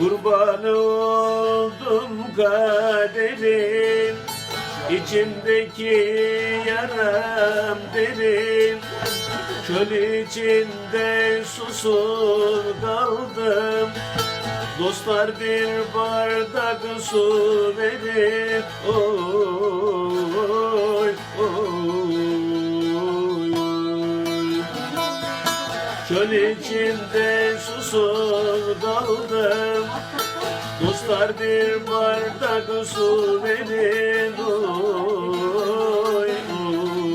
Kurban oldum kaderim İçimdeki yaram derin Çöl içinde susuz kaldım Dostlar bir bardak su verin Oy, Çöl içinde susuz kaldım Dostlar bir bardak su oy, oy.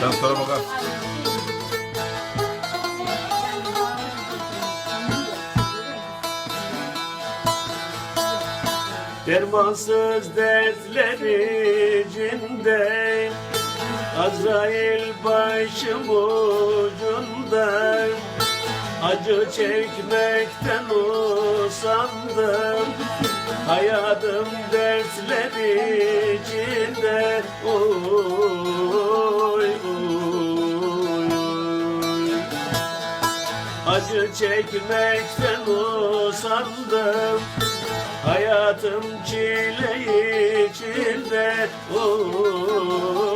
Sen sonra bakarsın. Dermansız dertler içinde Azrail başım ucunda Acı çekmekten usandım Hayatım dertler içinde oy. Acı çekmekten usandım Hayatım çile içinde. Oy,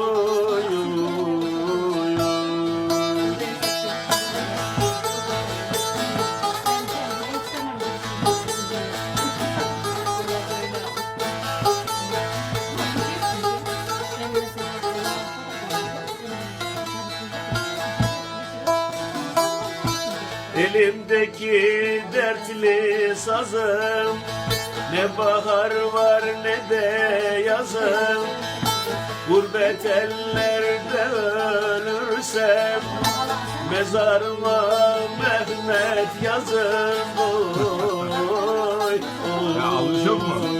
Elimdeki dertli sazım. Ne bahar var ne de yazım. Gurbet ellerde ölürsem Mezarıma Mehmet yazım. Oy, oy, Ya alışıyor mu?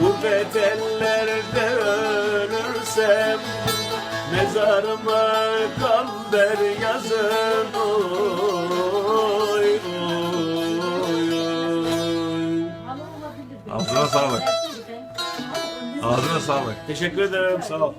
Gurbet ellerde ölürsem Mezarıma kamber yazın oy, oy, oy. Ağzına sağlık. Ağzına sağlık. Teşekkür ederim sağ ol.